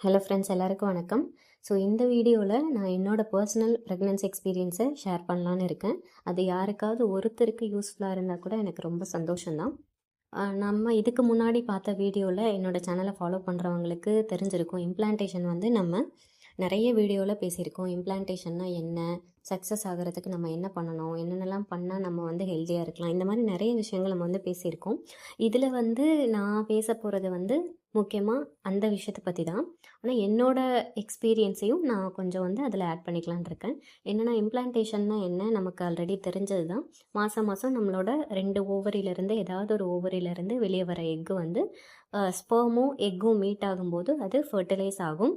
Hello friends எல்லாருக்கும் வணக்கம். So இந்த வீடியோவில் நான் என்னோடய பர்சனல் ப்ரெக்னன்சி எக்ஸ்பீரியன்ஸை ஷேர் பண்ணலான்னு இருக்கேன். அது யாருக்காவது ஒருத்தருக்கு யூஸ்ஃபுல்லாக இருந்தால் கூட எனக்கு ரொம்ப சந்தோஷம்தான். நம்ம இதுக்கு முன்னாடி பார்த்த வீடியோவில் என்னோடய சேனலை ஃபாலோ பண்ணுறவங்களுக்கு தெரிஞ்சிருக்கும். இம்ப்ளான்டேஷன் வந்து நம்ம நிறைய வீடியோவில் பேசியிருக்கோம். இம்ப்ளான்டேஷன்னா என்ன? சக்ஸஸ் ஆகிறதுக்கு நம்ம என்ன பண்ணணும்? என்னென்னலாம் பண்ணால் நம்ம வந்து ஹெல்த்தியாக இருக்கலாம்? இந்த மாதிரி நிறைய விஷயங்கள் நம்ம வந்து பேசியிருக்கோம். இதில் வந்து நான் பேச போகிறது வந்து முக்கியமாக அந்த விஷயத்தை பற்றி தான். ஆனால் என்னோடய எக்ஸ்பீரியன்ஸையும் நான் கொஞ்சம் வந்து அதில் ஆட் பண்ணிக்கலான் இருக்கேன். என்னென்னா இம்ப்ளான்டேஷன்னா என்ன? நமக்கு ஆல்ரெடி தெரிஞ்சது தான். மாதம் மாதம் நம்மளோட ரெண்டு ஓவரியிலேருந்து ஏதாவது ஒரு ஓவரியிலேருந்து வெளியே வர எக்கு வந்து ஸ்பெர்மும் எக்கும் மீட் ஆகும்போது அது ஃபர்டிலைஸ் ஆகும்.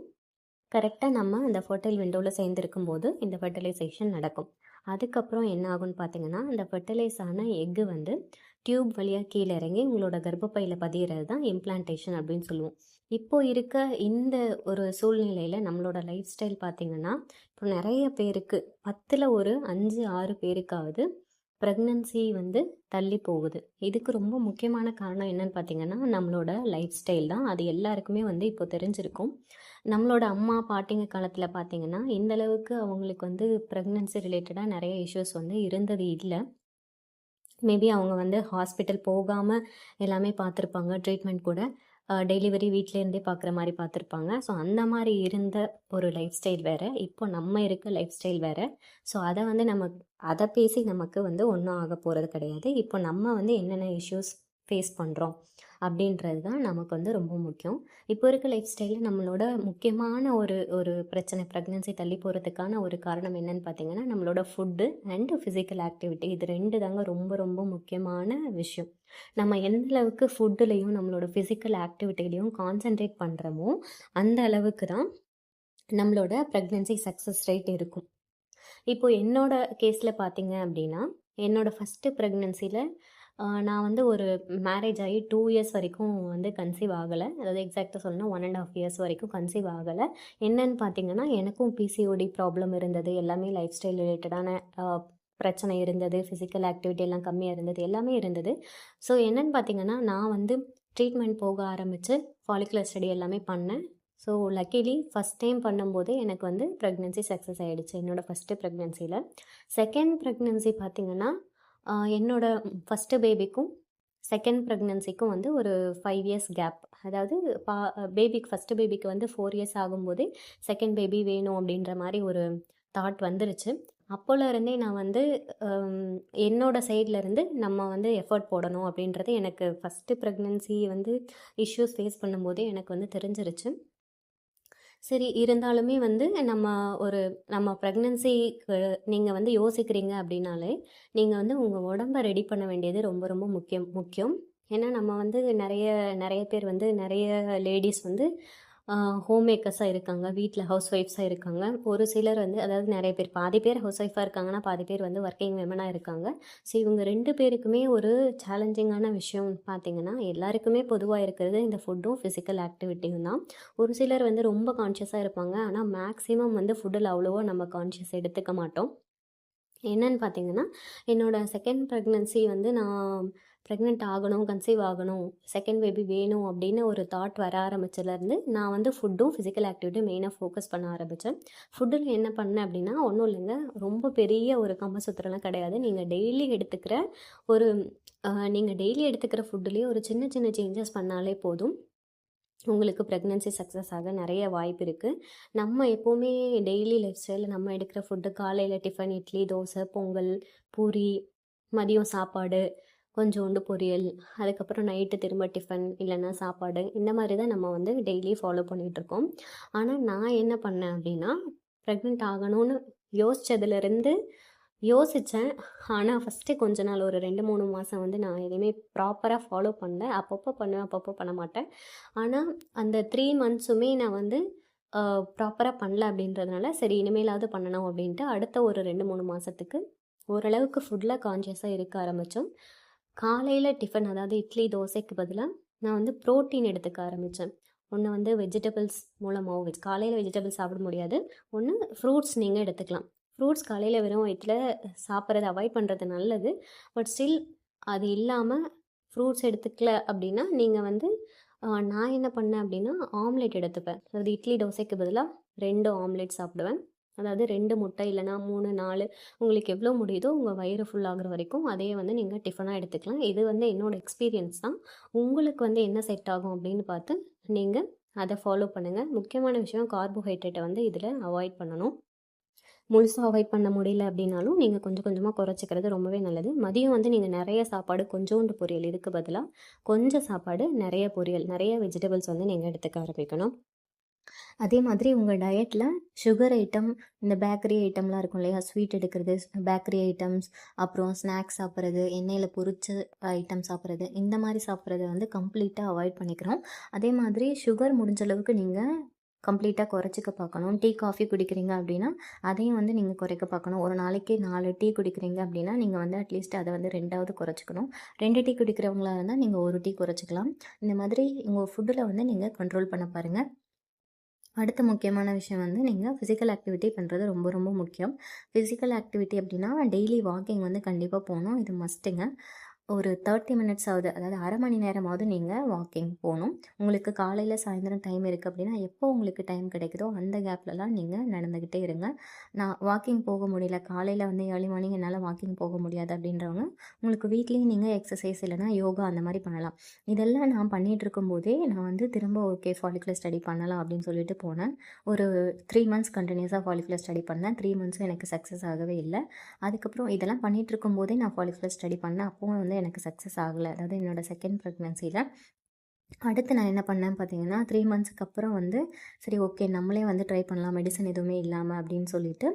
கரெக்டாக நம்ம அந்த ஃபர்டைல் விண்டோவில் சேர்ந்துருக்கும் போது இந்த ஃபர்டிலைசேஷன் நடக்கும். அதுக்கப்புறம் என்ன ஆகும்னு பார்த்தீங்கன்னா அந்த ஃபர்டிலைஸ் ஆன எக்கு வந்து டியூப் வழியாக கீழே இறங்கி உங்களோட கர்ப்பப்பையில் பதிகிறது தான் இம்ப்ளான்டேஷன் அப்படின்னு சொல்லுவோம். இப்போ இருக்க இந்த ஒரு சூழ்நிலையில் நம்மளோட லைஃப் ஸ்டைல் பார்த்தீங்கன்னா இப்போ நிறைய பேருக்கு பத்தில் ஒரு அஞ்சு ஆறு பேருக்காவது ப்ரெக்னன்சி வந்து தள்ளி போகுது. இதுக்கு ரொம்ப முக்கியமான காரணம் என்னன்னு பார்த்தீங்கன்னா நம்மளோட லைஃப் ஸ்டைல் தான். அது எல்லாருக்குமே வந்து இப்போ தெரிஞ்சிருக்கும். நம்மளோட அம்மா பாட்டிங்க காலத்தில் பார்த்தீங்கன்னா இந்த அளவுக்கு அவங்களுக்கு வந்து ப்ரெக்னன்சி ரிலேட்டடாக நிறைய இஷ்யூஸ் வந்து இருந்தது இல்லை. மேபி அவங்க வந்து ஹாஸ்பிட்டல் போகாமல் எல்லாமே பார்த்துருப்பாங்க. ட்ரீட்மெண்ட் கூட டெலிவரி வீட்டிலேருந்தே பார்க்குற மாதிரி பார்த்துருப்பாங்க. ஸோ அந்த மாதிரி இருந்த ஒரு லைஃப் ஸ்டைல் வேறு. இப்போ நம்ம இருக்க லைஃப் ஸ்டைல் வேறு. ஸோ அதை வந்து நம்ம அதை பேசி நமக்கு வந்து ஒன்றும் ஆக போகிறது கிடையாது. இப்போ நம்ம வந்து என்னென்ன இஷ்யூஸ் ஃபேஸ் பண்ணுறோம் அப்படின்றது தான் நமக்கு வந்து ரொம்ப முக்கியம். இப்போ இருக்க லைஃப் ஸ்டைலில் நம்மளோட முக்கியமான ஒரு ஒரு பிரச்சனை ப்ரெக்னென்சி தள்ளி போகிறதுக்கான ஒரு காரணம் என்னன்னு பார்த்தீங்கன்னா நம்மளோட ஃபுட்டு அண்டு ஃபிசிக்கல் ஆக்டிவிட்டி இது ரெண்டு தாங்க ரொம்ப ரொம்ப முக்கியமான விஷயம். நம்ம எந்த அளவுக்கு ஃபுட்டுலேயும் நம்மளோட ஃபிசிக்கல் ஆக்டிவிட்டிலையும் கான்சென்ட்ரேட் பண்ணுறோமோ அந்த அளவுக்கு தான் நம்மளோட ப்ரெக்னென்சி சக்ஸஸ் ரேட் இருக்கும். இப்போ என்னோட கேஸில் பார்த்தீங்க அப்படின்னா என்னோட ஃபஸ்ட்டு ப்ரெக்னென்சியில் நான் வந்து ஒரு மேரேஜ் ஆகி டூ இயர்ஸ் வரைக்கும் வந்து கன்சீவ் ஆகலை. அதாவது எக்ஸாக்டாக சொல்லணும் ஒன் அண்ட் ஆஃப் இயர்ஸ் வரைக்கும் கன்சீவ் ஆகலை. என்னன்னு பார்த்தீங்கன்னா எனக்கும் பிசிஓடி ப்ராப்ளம் இருந்தது. எல்லாமே லைஃப் ஸ்டைல் ரிலேட்டடான பிரச்சனை இருந்தது. ஃபிசிக்கல் ஆக்டிவிட்டி எல்லாம் கம்மியாக இருந்தது. எல்லாமே இருந்தது. ஸோ என்னன்னு பார்த்தீங்கன்னா நான் வந்து ட்ரீட்மெண்ட் போக ஆரம்பித்து ஃபாலிகுலர் ஸ்டடி எல்லாமே பண்ணேன். ஸோ லக்கிலி ஃபஸ்ட் டைம் பண்ணும்போது எனக்கு வந்து ப்ரெக்னென்சி சக்ஸஸ் ஆகிடுச்சு என்னோடய ஃபஸ்ட்டு ப்ரெக்னென்சியில் செகண்ட் ப்ரெக்னென்சி பார்த்திங்கன்னா என்னோட ஃபஸ்ட்டு பேபிக்கும் செகண்ட் ப்ரெக்னன்சிக்கும் வந்து ஒரு ஃபைவ் இயர்ஸ் கேப் அதாவது பா பேபிக்கு ஃபஸ்ட்டு பேபிக்கு வந்து ஃபோர் இயர்ஸ் ஆகும்போது செகண்ட் பேபி வேணும் அப்படின்ற மாதிரி ஒரு தாட் வந்துருச்சு. அப்போலேருந்தே நான் வந்து என்னோட சைட்லேருந்து நம்ம வந்து எஃபர்ட் போடணும் அப்படின்றது எனக்கு ஃபஸ்ட்டு ப்ரெக்னென்சி வந்து இஷ்யூஸ் ஃபேஸ் பண்ணும்போதே எனக்கு வந்து தெரிஞ்சிருச்சு. சரி இருந்தாலுமே வந்து நம்ம ஒரு நம்ம ப்ரெக்னென்சிக்கு நீங்கள் வந்து யோசிக்கிறீங்க அப்படின்னாலே நீங்கள் வந்து உங்கள் உடம்ப ரெடி பண்ண வேண்டியது ரொம்ப ரொம்ப முக்கியம் முக்கியம். ஏன்னா நம்ம வந்து நிறைய நிறைய பேர் வந்து நிறைய லேடிஸ் வந்து ஹோம் மேக்கர்ஸாக இருக்காங்க வீட்டில் ஹவுஸ் ஒய்ஃப்ஸாக இருக்காங்க. ஒரு சிலர் வந்து அதாவது நிறைய பேர் பாதி பேர் ஹவுஸ் ஒய்ஃபாக இருக்காங்கன்னா பாதி பேர் வந்து ஒர்க்கிங் விமனாக இருக்காங்க. ஸோ இவங்க ரெண்டு பேருக்குமே ஒரு சேலஞ்சிங்கான விஷயம் பார்த்திங்கன்னா எல்லாருக்குமே பொதுவாக இருக்கிறது இந்த ஃபுட்டும் ஃபிசிக்கல் ஆக்டிவிட்டியும் தான். ஒரு சிலர் வந்து ரொம்ப கான்ஷியஸாக இருப்பாங்க ஆனால் மேக்ஸிமம் வந்து ஃபுட்டில் அவ்வளோவா நம்ம கான்ஷியஸ் எடுத்துக்க மாட்டோம். என்னன்னு பார்த்தீங்கன்னா என்னோடய செகண்ட் ப்ரெக்னென்சி வந்து நான் ப்ரெக்னென்ட் ஆகணும் கன்சீவ் ஆகணும் செகண்ட் பேபி வேணும் அப்படின்னு ஒரு தாட் வர ஆரம்பிச்சதுலேருந்து நான் வந்து ஃபுட்டும் ஃபிசிக்கல் ஆக்டிவிட்டியும் மெயினாக ஃபோக்கஸ் பண்ண ஆரம்பித்தேன் ஃபுட்டில் என்ன பண்ணேன் அப்படின்னா ஒன்றும் இல்லைங்க ரொம்ப பெரிய ஒரு கம்பசுத்திரம்லாம் கிடையாது. நீங்கள் டெய்லி எடுத்துக்கிற ஒரு நீங்கள் டெய்லி எடுத்துக்கிற ஃபுட்டுலேயே ஒரு சின்ன சின்ன சேஞ்சஸ் பண்ணாலே போதும். உங்களுக்கு ப்ரெக்னென்சி சக்ஸஸ் ஆக நிறைய வாய்ப்பு இருக்குது நம்ம எப்போவுமே டெய்லி லைஃப் ஸ்டைலில் நம்ம எடுக்கிற ஃபுட்டு காலையில் டிஃபன் இட்லி தோசை பொங்கல் பூரி மதியம் சாப்பாடு கொஞ்சோண்டு பொரியல் அதுக்கப்புறம் நைட்டு திரும்ப டிஃபன் இல்லைன்னா சாப்பாடு இந்த மாதிரி தான் நம்ம வந்து டெய்லி ஃபாலோ பண்ணிகிட்ருக்கோம் ஆனால் நான் என்ன பண்ணேன் அப்படின்னா ப்ரெக்னென்ட் ஆகணும்னு யோசித்ததுலேருந்து யோசித்தேன் ஆனால் ஃபஸ்ட்டு கொஞ்ச நாள் ஒரு ரெண்டு மூணு மாதம் வந்து நான் எதுவுமே ப்ராப்பராக ஃபாலோ பண்ணல. அப்பப்போ பண்ணுவேன் அப்பப்போ பண்ண மாட்டேன். ஆனால் அந்த த்ரீ மந்த்ஸுமே நான் வந்து ப்ராப்பராக பண்ணல அப்படின்றதுனால சரி இனிமேலாவது பண்ணணும் அப்படின்ட்டு அடுத்த ஒரு ரெண்டு மூணு மாதத்துக்கு ஓரளவுக்கு ஃபுட்டில் கான்ஷியஸாக இருக்க ஆரம்பித்தோம் காலையில் டிஃபன் அதாவது இட்லி தோசைக்கு பதிலாக நான் வந்து ப்ரோட்டீன் எடுத்துக்க ஆரம்பித்தேன் ஒன்று வந்து வெஜிடபிள்ஸ் மூலமாகவும் வெஜ் காலையில் வெஜிடபிள்ஸ் சாப்பிட முடியாது. ஒன்று ஃப்ரூட்ஸ் நீங்கள் எடுத்துக்கலாம். ஃப்ரூட்ஸ் காலையில் வெறும் வயிற்றில் சாப்பிட்றது அவாய்ட் பண்ணுறது நல்லது. பட் ஸ்டில் அது இல்லாமல் ஃப்ரூட்ஸ் எடுத்துக்கல அப்படின்னா நீங்கள் வந்து நான் என்ன பண்ணேன் அப்படின்னா ஆம்லெட் எடுத்துப்பேன். அதாவது இட்லி தோசைக்கு பதிலாக ரெண்டு ஆம்லெட் சாப்பிடுவேன். அதாவது ரெண்டு முட்டை இல்லைனா மூணு நாலு உங்களுக்கு எவ்வளோ முடியுதோ உங்கள் வயிறு ஃபுல் ஆகுற வரைக்கும் அதையே வந்து நீங்கள் டிஃபனாக எடுத்துக்கலாம். இது வந்து என்னோடய எக்ஸ்பீரியன்ஸ் தான். உங்களுக்கு வந்து என்ன செட் ஆகும் அப்படின்னு பார்த்து நீங்கள் அதை ஃபாலோ பண்ணுங்கள் முக்கியமான விஷயம் கார்போஹைட்ரேட்டை வந்து இதில் அவாய்ட் பண்ணணும். முழுசாக அவாய்ட் பண்ண முடியல அப்படின்னாலும் நீங்கள் கொஞ்சம் கொஞ்சமாக குறைச்சிக்கிறது ரொம்பவே நல்லது. மதியம் வந்து நீங்கள் நிறைய சாப்பாடு கொஞ்சோண்டு பொரியல் இதுக்கு பதிலாக கொஞ்சம் சாப்பாடு நிறைய பொரியல் நிறைய வெஜிடபிள்ஸ் வந்து நீங்கள் எடுத்துக்க ஆரம்பிக்கணும். அதே மாதிரி உங்கள் டயட்டில் சுகர் ஐட்டம் இந்த பேக்கரி ஐட்டம்லாம் இருக்கும் இல்லையா? ஸ்வீட் எடுக்கிறது பேக்கரி ஐட்டம்ஸ் அப்புறம் ஸ்நாக்ஸ் சாப்பிட்றது எண்ணெயில் பொரிச்ச ஐட்டம் சாப்பிட்றது இந்த மாதிரி சாப்பிட்றத வந்து கம்ப்ளீட்டாக அவாய்ட் பண்ணிக்கிறோம். அதே மாதிரி சுகர் முடிஞ்ச அளவுக்கு நீங்கள் கம்ப்ளீட்டாக குறைச்சிக்க பார்க்கணும். டீ காஃபி குடிக்கிறீங்க அப்படின்னா அதையும் வந்து நீங்கள் குறைக்க பார்க்கணும். ஒரு நாளைக்கு நாலு டீ குடிக்கிறீங்க அப்படின்னா நீங்கள் வந்து அட்லீஸ்ட் அதை வந்து ரெண்டாவது குறைச்சிக்கணும். ரெண்டு டீ குடிக்கிறவங்களா இருந்தால் நீங்கள் ஒரு டீ குறைச்சிக்கலாம். இந்த மாதிரி உங்கள் ஃபுட்டில் வந்து நீங்கள் கண்ட்ரோல் பண்ண பாருங்கள் அடுத்த முக்கியமான விஷயம் வந்து நீங்கள் ஃபிசிக்கல் ஆக்டிவிட்டி பண்ணுறது ரொம்ப ரொம்ப முக்கியம். ஃபிசிக்கல் ஆக்டிவிட்டி அப்படின்னா டெய்லி வாக்கிங் வந்து கண்டிப்பாக போகணும். இது மஸ்ட்டுங்க ஒரு தேர்ட்டி மினிட்ஸ் ஆகுது. அதாவது அரை மணி நேரமாவது நீங்கள் வாக்கிங் போகணும். உங்களுக்கு காலையில் சாயந்தரம் டைம் இருக்குது அப்படின்னா எப்போ உங்களுக்கு டைம் கிடைக்குதோ அந்த கேப்லலாம் நீங்கள் நடந்துக்கிட்டே இருங்க. நான் வாக்கிங் போக முடியல. காலையில் வந்து ஏர்லி மார்னிங் என்னால் வாக்கிங் போக முடியாது அப்படின்றவங்க உங்களுக்கு வீட்லேயும் நீங்கள் எக்ஸசைஸ் இல்லைனா யோகா அந்த மாதிரி பண்ணலாம். இதெல்லாம் நான் பண்ணிகிட்டு இருக்கும்போதே நான் வந்து திரும்ப ஓகே ஃபாலிகுலர் ஸ்டடி பண்ணலாம் அப்படின்னு சொல்லிட்டு போனேன். ஒரு த்ரீ மந்த்ஸ் கண்டினியூஸாக ஃபாலிகுலர் ஸ்டடி பண்ணேன். த்ரீ மந்த்ஸும் எனக்கு சக்ஸஸ் ஆகவே இல்லை. அதுக்கப்புறம் இதெல்லாம் பண்ணிகிட்டு இருக்கும்போதே நான் ஃபாலிகுலர் ஸ்டடி பண்ணேன். அப்போ வந்து எனக்கு சக்ஸஸ் ஆகலை. அதாவது என்னோடய செகண்ட் ப்ரெக்னென்சியில் அடுத்து நான் என்ன பண்ணேன் பார்த்தீங்கன்னா த்ரீ மந்த்ஸ்க்கு அப்புறம் வந்து சரி ஓகே நம்மளே வந்து ட்ரை பண்ணலாம். மெடிசன் எதுவுமே இல்லாமல் அப்படின்னு சொல்லிட்டு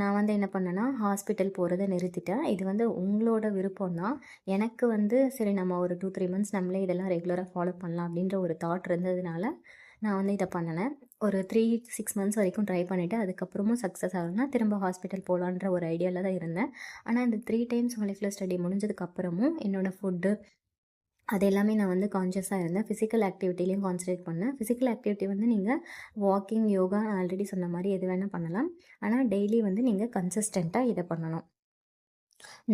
நான் வந்து என்ன பண்ணேன்னா ஹாஸ்பிட்டல் போகிறத நிறுத்திட்டேன். இது வந்து உங்களோட விருப்பம் தான். எனக்கு வந்து சரி நம்ம ஒரு டூ த்ரீ மந்த்ஸ் நம்மளே இதெல்லாம் ரெகுலராக ஃபாலோ பண்ணலாம் அப்படின்ற ஒரு தாட் இருந்ததுனால நான் வந்து இதை பண்ணினேன். ஒரு த்ரீ சிக்ஸ் மந்த்ஸ் வரைக்கும் ட்ரை பண்ணிவிட்டு அதுக்கப்புறமும் சக்ஸஸ் ஆகணும்னா திரும்ப ஹாஸ்பிட்டல் போகலான்ற ஒரு ஐடியாவில் தான் இருந்தேன். ஆனால் இந்த த்ரீ டைம்ஸ் மாலிகுலர் ஸ்டடி முடிஞ்சதுக்கப்புறமும் என்னோடய ஃபுட்டு அது எல்லாமே நான் வந்து கான்ஷியஸாக இருந்தேன். ஃபிசிக்கல் ஆக்டிவிட்டிலையும் கான்சன்ட்ரேட் பண்ணேன். ஃபிசிக்கல் ஆக்டிவிட்டி வந்து நீங்கள் வாக்கிங் யோகா ஆல்ரெடி சொன்ன மாதிரி எது வேணால் பண்ணலாம். ஆனால் டெய்லி வந்து நீங்கள் கன்சிஸ்டண்ட்டாக இதை பண்ணணும்.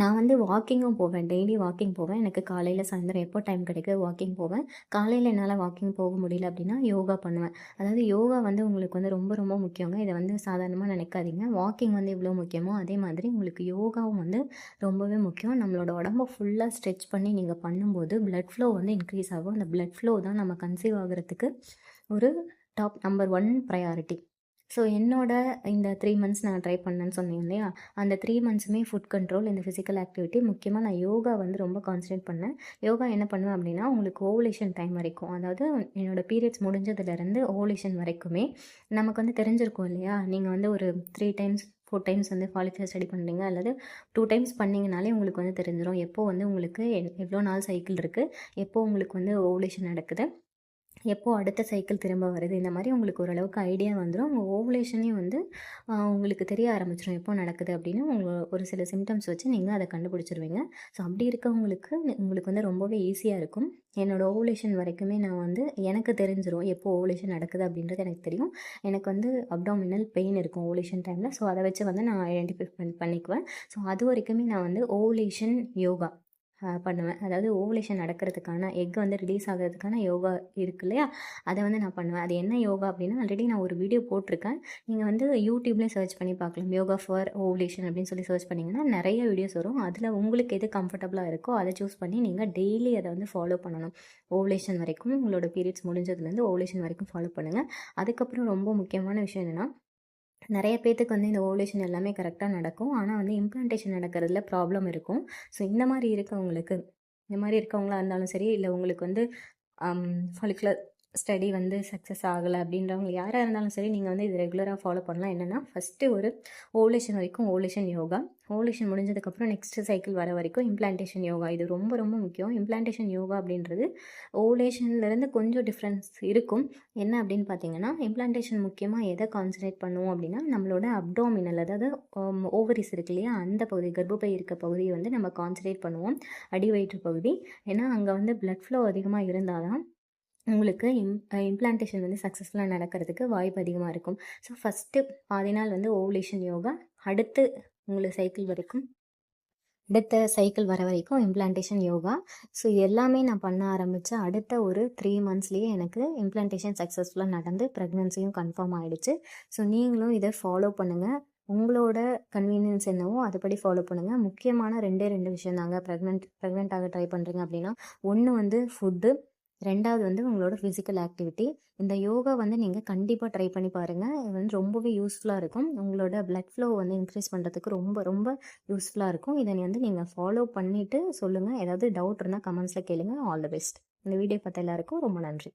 நான் வந்து வாக்கிங்கும் போவேன். டெய்லி வாக்கிங் போவேன். எனக்கு காலையில் சாயந்தரம் எப்போ டைம் கிடைக்குது வாக்கிங் போவேன். காலையில் என்னால் வாக்கிங் போக முடியல அப்படின்னா யோகா பண்ணுவேன். அதாவது யோகா வந்து உங்களுக்கு வந்து ரொம்ப ரொம்ப முக்கியங்க. இதை வந்து சாதாரணமாக நினைக்காதீங்க. வாக்கிங் வந்து இவ்வளோ முக்கியமோ அதே மாதிரி உங்களுக்கு யோகாவும் வந்து ரொம்பவே முக்கியம். நம்மளோட உடம்ப ஃபுல்லாக ஸ்ட்ரெச் பண்ணி நீங்கள் பண்ணும்போது ப்ளட் ஃப்ளோ வந்து இன்க்ரீஸ் ஆகும். அந்த பிளட் ஃப்ளோ தான் நம்ம கன்சீவ் ஆகிறதுக்கு ஒரு top number one priority so என்னோட இந்த த்ரீ மந்த்ஸ் நான் ட்ரை பண்ணேன்னு சொன்னேன் இல்லையா? அந்த த்ரீ மந்த்ஸுமே ஃபுட் கண்ட்ரோல் இந்த ஃபிசிக்கல் ஆக்டிவிட்டி முக்கியமாக நான் யோகா வந்து ரொம்ப கான்சன்ட்ரேட் பண்ணேன். யோகா என்ன பண்ணுவேன் அப்படின்னா உங்களுக்கு ஓவலேஷன் டைம் வரைக்கும் அதாவது என்னோடய பீரியட்ஸ் முடிஞ்சதுலேருந்து ஓவலேஷன் வரைக்குமே நமக்கு வந்து தெரிஞ்சிருக்கும் இல்லையா? நீங்கள் வந்து ஒரு த்ரீ டைம்ஸ் ஃபோர் டைம்ஸ் வந்து ஃபாலிஃபயர் ஸ்டடி பண்ணுறீங்க அல்லது டூ டைம்ஸ் பண்ணிங்கனாலே உங்களுக்கு வந்து தெரிஞ்சிடும் எப்போ வந்து உங்களுக்கு எவ்வளோ நாள் சைக்கிள் இருக்குது எப்போ உங்களுக்கு வந்து ஓவலேஷன் நடக்குது. எப்போது அடுத்த சைக்கிள் திரும்ப வருது? இந்த மாதிரி உங்களுக்கு ஓரளவுக்கு ஐடியா வந்துடும் உங்கள் ஓவலேஷனையும் வந்து உங்களுக்கு தெரிய ஆரம்பிச்சிடும் எப்போ நடக்குது அப்படின்னு உங்கள் ஒரு சில சிம்டம்ஸ் வச்சு நீங்கள் அதை கண்டுபிடிச்சிருவீங்க. ஸோ அப்படி இருக்கவங்களுக்கு உங்களுக்கு வந்து ரொம்பவே ஈஸியாக இருக்கும். என்னோடய ஓவலேஷன் வரைக்குமே நான் வந்து எனக்கு தெரிஞ்சிடும் எப்போ ஓவலேஷன் நடக்குது அப்படின்றது எனக்கு தெரியும். எனக்கு வந்து அப்டாமினல் பெயின் இருக்கும் ஓவலேஷன் டைமில் ஸோ அதை வச்சு வந்து நான் ஐடென்டிஃபை பண்ணிக்குவேன். ஸோ அது வரைக்குமே நான் வந்து ஓவலேஷன் யோகா பண்ணுவேன். அதாவது ஓவலேஷன் நடக்கிறதுக்கான எக் வந்து ரிலீஸ் ஆகிறதுக்கான யோகா இருக்கு இல்லையா? அதை வந்து நான் பண்ணுவேன். அது என்ன யோகா அப்படின்னா ஆல்ரெடி நான் ஒரு வீடியோ போட்டிருக்கேன். நீங்கள் வந்து யூடியூப்லேயும் சர்ச் பண்ணி பார்க்கலாம். யோகா ஃபார் ஓவலேஷன் அப்படின்னு சொல்லி சர்ச் பண்ணிங்கன்னா நிறைய வீடியோஸ் வரும். அதில் உங்களுக்கு எது கம்ஃபர்டபுளாக இருக்கோ அதை சூஸ் பண்ணி நீங்கள் டெய்லி அதை வந்து ஃபாலோ பண்ணணும். ஓவலேஷன் வரைக்கும் உங்களோட பீரியட்ஸ் முடிஞ்சதுலேருந்து ஓவலேஷன் வரைக்கும் ஃபாலோ பண்ணுங்கள் அதுக்கப்புறம் ரொம்ப முக்கியமான விஷயம் என்னென்னா நிறைய பேர்த்துக்கு வந்து இந்த ஓவலேஷன் எல்லாமே கரெக்டாக நடக்கும். ஆனால் வந்து இம்ப்ளான்டேஷன் நடக்கிறதுல ப்ராப்ளம் இருக்கும். ஸோ இந்த மாதிரி இருக்கவங்களுக்கு இந்த மாதிரி இருக்கவங்களா இருந்தாலும் சரி இல்லை உங்களுக்கு வந்து um, ஃபாலிகுலர் ஸ்டடி வந்து சக்ஸஸ் ஆகலை அப்படின்றவங்க யாராக இருந்தாலும் சரி நீங்கள் வந்து இது ரெகுலராக ஃபாலோ பண்ணலாம். என்னென்னா ஃபஸ்ட்டு ஒரு ஓவலேஷன் வரைக்கும் ஓவலேஷன் யோகா ஓவலேஷன் முடிஞ்சதுக்கப்புறம் நெக்ஸ்ட் சைக்கிள் வர வரைக்கும் இம்ப்ளான்டேஷன் யோகா இது ரொம்ப ரொம்ப முக்கியம். இம்ப்ளான்டேஷன் யோகா அப்படின்றது ஓவலேஷன்லேருந்து கொஞ்சம் டிஃப்ரென்ஸ் இருக்கும். என்ன அப்படின்னு பார்த்தீங்கன்னா இம்ப்ளான்டேஷன் முக்கியமாக எதை கான்சன்ட்ரேட் பண்ணுவோம் அப்படின்னா நம்மளோட அப்டோமினல் அதாவது um, ஓவரிஸ் இருக்கு இல்லையா அந்த பகுதி கர்ப்பப்பை இருக்க பகுதியை வந்து நம்ம கான்சன்ட்ரேட் பண்ணுவோம். அடி வயிற்று பகுதி. ஏன்னா அங்கே வந்து பிளட் ஃப்ளோ அதிகமாக இருந்தால் தான் உங்களுக்கு இம் இம்ப்ளான்டேஷன் வந்து சக்ஸஸ்ஃபுல்லாக நடக்கிறதுக்கு வாய்ப்பு அதிகமாக இருக்கும். ஸோ ஃபஸ்ட்டு பாதி நாள் வந்து ஓவலேஷன் யோகா. அடுத்து உங்களுக்கு சைக்கிள் வரைக்கும் அடுத்த சைக்கிள் வர வரைக்கும் இம்ப்ளான்டேஷன் யோகா. ஸோ எல்லாமே நான் பண்ண ஆரம்பித்தேன் அடுத்த ஒரு த்ரீ மந்த்ஸ்லேயே எனக்கு இம்ப்ளான்டேஷன் சக்ஸஸ்ஃபுல்லாக நடந்து ப்ரெக்னென்சியும் கன்ஃபார்ம் ஆகிடுச்சு ஸோ நீங்களும் இதை ஃபாலோ பண்ணுங்கள் உங்களோட கன்வீனியன்ஸ் என்னவோ அதுபடி ஃபாலோ பண்ணுங்கள் முக்கியமான ரெண்டே ரெண்டு விஷயம் தாங்க. ப்ரெக்னென்ட் ப்ரெக்னென்ட் ஆக ட்ரை பண்ணுறீங்க அப்படின்னா ஒன்று வந்து ஃபுட்டு ரெண்டாவது வந்து உங்களோட ஃபிசிக்கல் ஆக்டிவிட்டி இந்த யோகா வந்து நீங்கள் கண்டிப்பாக ட்ரை பண்ணி பாருங்கள் இது வந்து ரொம்பவே யூஸ்ஃபுல்லாக இருக்கும். உங்களோட பிளட் ஃப்ளோ வந்து இன்க்ரீஸ் பண்ணுறதுக்கு ரொம்ப ரொம்ப யூஸ்ஃபுல்லாக இருக்கும். இதை வந்து நீங்கள் ஃபாலோ பண்ணிவிட்டு சொல்லுங்கள் ஏதாவது டவுட் இருந்தால் கமெண்ட்ஸில் கேளுங்க. ஆல் த பெஸ்ட் இந்த வீடியோ பார்த்த எல்லாருக்கும் ரொம்ப நன்றி.